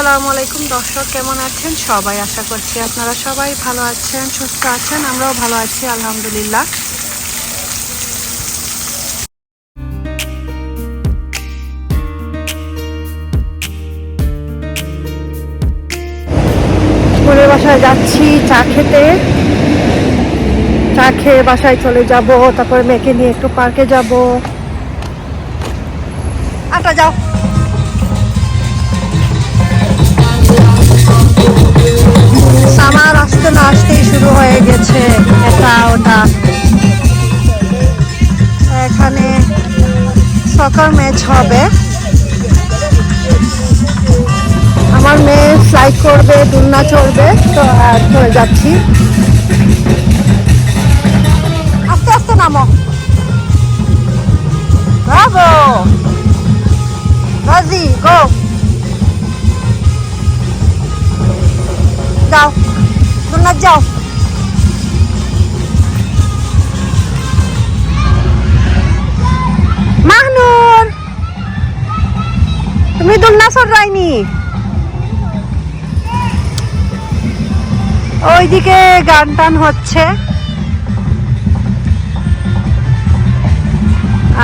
আসসালামু আলাইকুম দর্শক কেমন আছেন? সবাই আশা করছি আপনারা সবাই ভালো আছেন সুস্থ আছেন আমরাও ভালো আছি আলহামদুলিল্লাহ। স্কুলের বাসায় যাচ্ছি চা খেতে। চা খেয়ে বাসায় চলে যাব তারপরে মেয়েকে নিয়ে একটু পার্কে যাব। আটা যাও। সামার আসতে না আসতেই শুরু হয়ে গেছে এটা, ওটা। এখানে সকার ম্যাচ হবে। আমার মেয়ে ফ্লাইট করবে, দুলনা চড়বে তো চলে যাচ্ছি। আস্তে আস্তে নামো। ব্রাভো রাজি গো দুলনা যাও। মাহনুর! তুমি দুলনা চড়াইনি ওইদিকে গান টান হচ্ছে।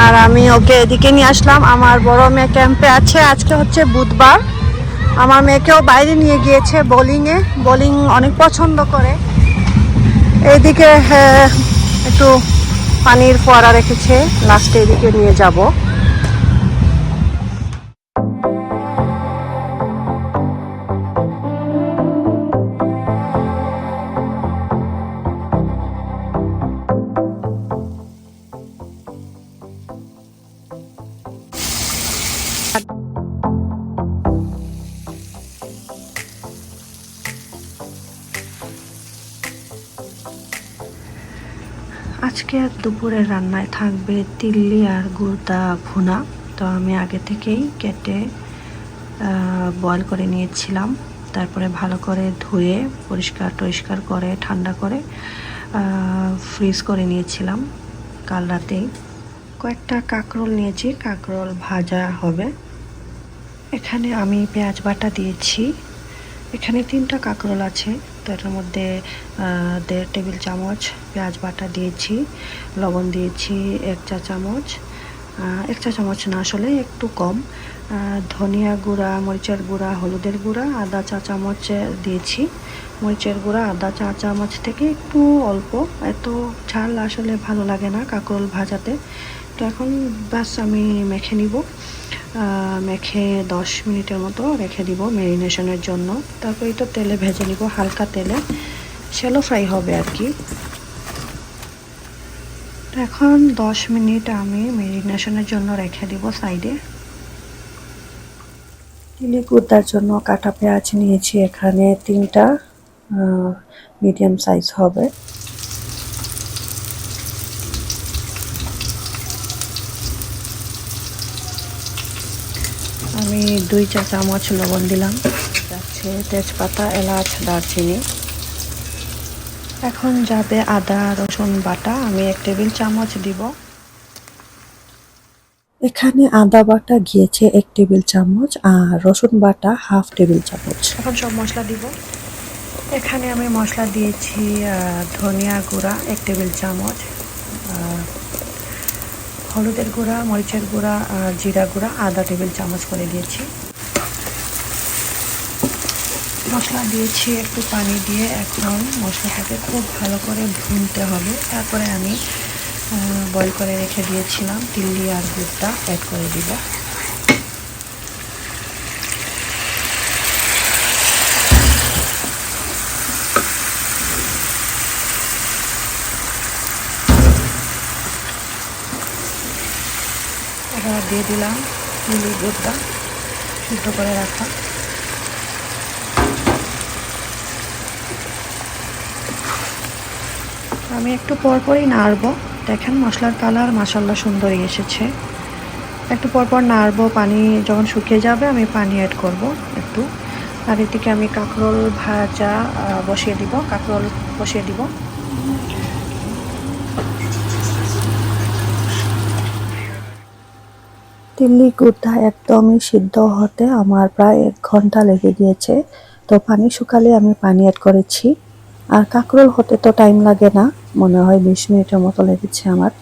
আর আমি ওকে এদিকে নিয়ে আসলাম। আমার বড় মেয়ে ক্যাম্পে আছে। আজকে হচ্ছে বুধবার। আমার মেয়েকেও বাইরে নিয়ে গিয়েছে বোলিংয়ে বোলিং অনেক পছন্দ করে। এইদিকে হ্যাঁ, একটু পানির ফোয়ারা রেখেছে। লাস্টে এদিকে নিয়ে যাব। আজকে দুপুরের রান্নায় থাকবে তিল্লি আর গুড়দা ভুনা। তো আমি আগে থেকেই কেটে বয়েল করে নিয়েছিলাম। তারপরে ভালো করে ধুয়ে, পরিষ্কার টরিষ্কার করে, ঠান্ডা করে ফ্রিজ করে নিয়েছিলাম কাল রাতেই। কয়েকটা কাঁকরোল নিয়েছি, কাঁকরোল ভাজা হবে। এখানে আমি পেঁয়াজ বাটা দিয়েছি। এখানে তিনটা কাঁকরোল আছে। তো এটার মধ্যে দেড় টেবিল চামচ পেঁয়াজ বাটা দিয়েছি, লবণ দিয়েছি এক চা চামচ। এক চা চামচ না আসলে একটু কম। ধনিয়া গুঁড়া, মরিচের গুঁড়া, হলুদের গুঁড়া, আদা চা চামচ দিয়েছি। মরিচের গুঁড়া, আদা চা চামচ থেকে একটু অল্প। এত ঝাল আসলে ভালো লাগে না কাঁকরোল ভাজাতে। তো এখন বাস আমি মেখে নিব। মেখে দশ মিনিটের মতো রেখে দিব ম্যারিনেশনের জন্য। তারপর এটা তেলে ভেজে নিব, হালকা তেলে। শ্যালো ফ্রাই হবে আর কি। তো এখন দশ মিনিট আমি ম্যারিনেশনের জন্য রেখে দিব সাইডে চিলি কুর্তার জন্য কাটা পেঁয়াজ নিয়েছি এখানে তিনটা মিডিয়াম সাইজ হবে। আমি দুই চা চামচ লবণ দিলাম। যাচ্ছে তেজপাতা এলাচ দারচিনি। এখন যাবে আদা রসুন বাটা। আমি এক টেবিল চামচ দিব। এখানে আদা বাটা গিয়েছে এক টেবিল চামচ আর রসুন বাটা হাফ টেবিল চামচ। এখন সব মশলা দিব। এখানে আমি মশলা দিয়েছি ধনিয়া গুঁড়া এক টেবিল চামচ। হলুদের গুঁড়া, মরিচের গুঁড়া, আর জিরা গুঁড়া আধা টেবিল চামচ করে দিয়েছি। মশলা দিয়েছি একটু পানি দিয়ে। এখন মশলাটাকে খুব ভালো করে ভুনতে হবে। তারপরে আমি বয়ল করে রেখে দিয়েছিলাম তিল্লি আর গুড়টা অ্যাড করে দিব। দিয়ে দিলাম তিল্লি গুড়টা সিদ্ধ করে রাখা। আমি একটু পরপরই নাড়বো। দেখেন মশলার কালার মাসাল্লা সুন্দরই এসেছে। একটু পরপর নাড়বো, পানি যখন শুকিয়ে যাবে আমি পানি অ্যাড করব একটু। আর এদিকে আমি কাঁকরোল ভাজা বসিয়ে দিব, কাঁকরোল বসিয়ে দিব। তিল্লি গুড়টা একদমই সিদ্ধ হতে আমার প্রায় এক ঘণ্টা লেগে গিয়েছে। তো পানি শুকালে আমি পানি অ্যাড করেছি। আর কাঁকরোল হতে তো টাইম লাগে না মনে হয় বিশ মিনিটের মতো লেগেছে আমার।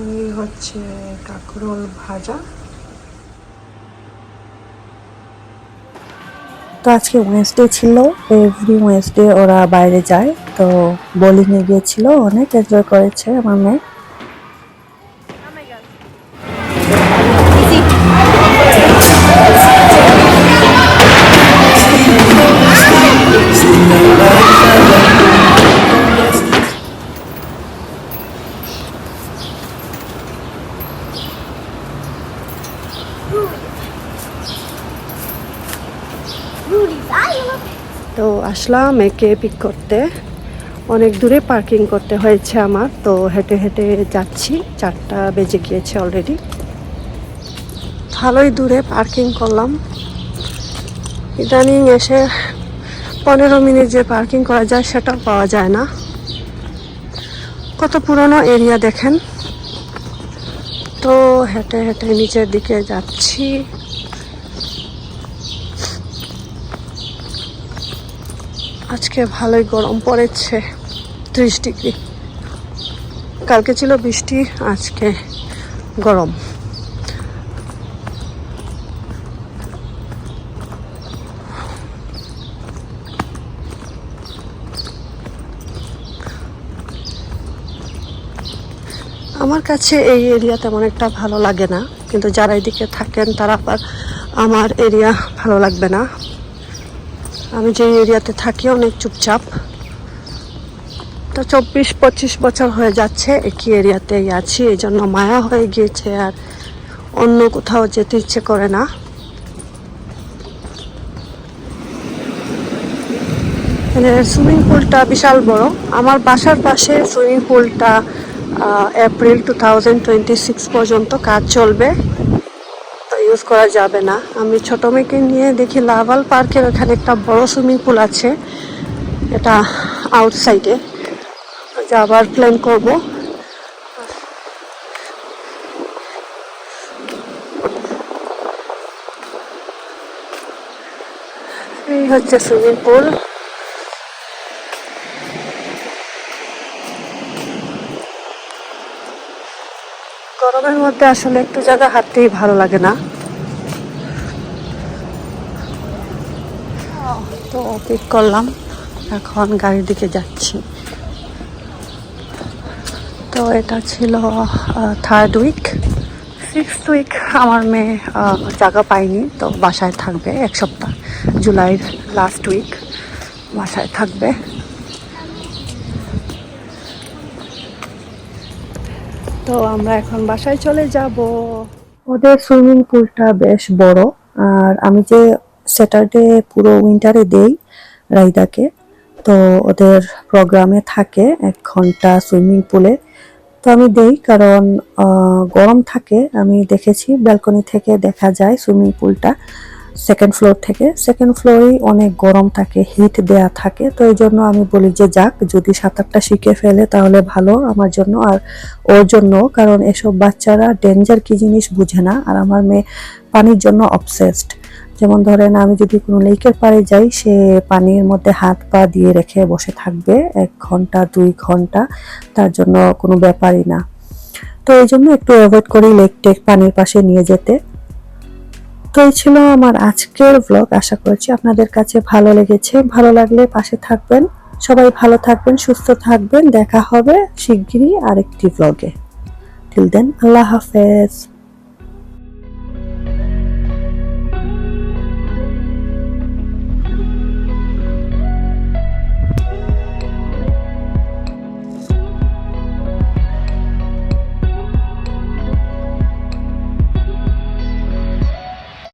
এই হচ্ছে কাঁকরোল ভাজা। তো আজকে ওয়েনসডে ছিল এভরি ওয়েনসডে ওরা বাইরে যায়। তো বোলিংয়ে গিয়েছিল অনেক এনজয় করেছে আমার মেয়ে। তো আসলাম একে পিক করতে। অনেক দূরে পার্কিং করতে হয়েছে আমার, তো হেঁটে হেঁটে যাচ্ছি। চারটা বেজে গিয়েছে অলরেডি ভালোই দূরে পার্কিং করলাম। ইদানিং এসে পনেরো মিনিট যে পার্কিং করা যায়, সেটাও পাওয়া যায় না। কত পুরনো এরিয়া দেখেন। তো হেঁটে হেঁটে নিচের দিকে যাচ্ছি। আজকে ভালোই গরম পড়েছে। ত্রিশ ডিগ্রি। কালকে ছিল বৃষ্টি, আজকে গরম। আমার কাছে এই এরিয়া তেমন একটা ভালো লাগে না, কিন্তু যারা এদিকে থাকেন তারা আবার আমার এরিয়া ভালো লাগবে না। আমি যে এরিয়াতে থাকি অনেক চুপচাপ। তো চব্বিশ, পঁচিশ বছর হয়ে যাচ্ছে একই এরিয়াতেই আছি এই জন্য মায়া হয়ে গিয়েছে আর অন্য কোথাও যেতে ইচ্ছে করে না। সুইমিং পুলটা বিশাল বড়। আমার বাসার পাশে swimming পুলটা April two thousand twenty six পর্যন্ত কাজ চলবে। ইউজ করা যাবে না। আমি ছোট মেয়েকে নিয়ে দেখি লাভাল পার্কের ওখানে একটা বড় সুইমিং পুল আছে। এটা আউটসাইডে যাবার প্ল্যান করব। এই হচ্ছে সুইমিং পুল গরমের মধ্যে আসলে একটু জায়গা হাঁটতেই ভালো লাগে না। তো পিক করলাম, এখন গাড়ির দিকে যাচ্ছি। তো এটা ছিল থার্ড উইক সিক্স উইক আমার মেয়ে জায়গা পায়নি, তো বাসায় থাকবে এক সপ্তাহ। জুলাইয়ের লাস্ট উইক বাসায় থাকবে। তো আমরা এখন বাসায় চলে যাব। ওদের সুইমিং পুলটা বেশ বড়, আর আমি যে স্যাটারডে পুরো উইন্টারে দেই রাইদাকে, তো ওদের প্রোগ্রামে থাকে এক ঘণ্টা সুইমিং পুলে তো আমি দেই কারণ গরম থাকে, আমি দেখেছি, ব্যালকনি থেকে দেখা যায় সুইমিং পুলটা সেকেন্ড ফ্লোর থেকে। সেকেন্ড ফ্লোরেই অনেক গরম থাকে হিট দেয়া থাকে, তো এই জন্য আমি বলি যে যাক, যদি সাঁতারটা শিখে ফেলে তাহলে ভালো আমার জন্য আর ওর জন্য, কারণ এসব বাচ্চারা ডেঞ্জার কি জিনিস বুঝে না। আর আমার মেয়ে পানির জন্য অবসেসড যেমন ধরেন আমি যদি কোনো লেকের পাড়ে যাই, সে পানির মধ্যে হাত পা দিয়ে রেখে বসে থাকবে এক ঘণ্টা, দুই ঘণ্টা, তার জন্য কোনো ব্যাপারই না। তো এই জন্য একটু অ্যাভয়েড করি লেক টেক পানির পাশে নিয়ে যেতে। তো এই ছিল আমার আজকের ব্লগ আশা করছি আপনাদের কাছে ভালো লেগেছে। ভালো লাগলে পাশে থাকবেন। সবাই ভালো থাকবেন, সুস্থ থাকবেন। দেখা হবে শিগগিরই আরেকটি ব্লগে টিল দেন আল্লাহ হাফেজ।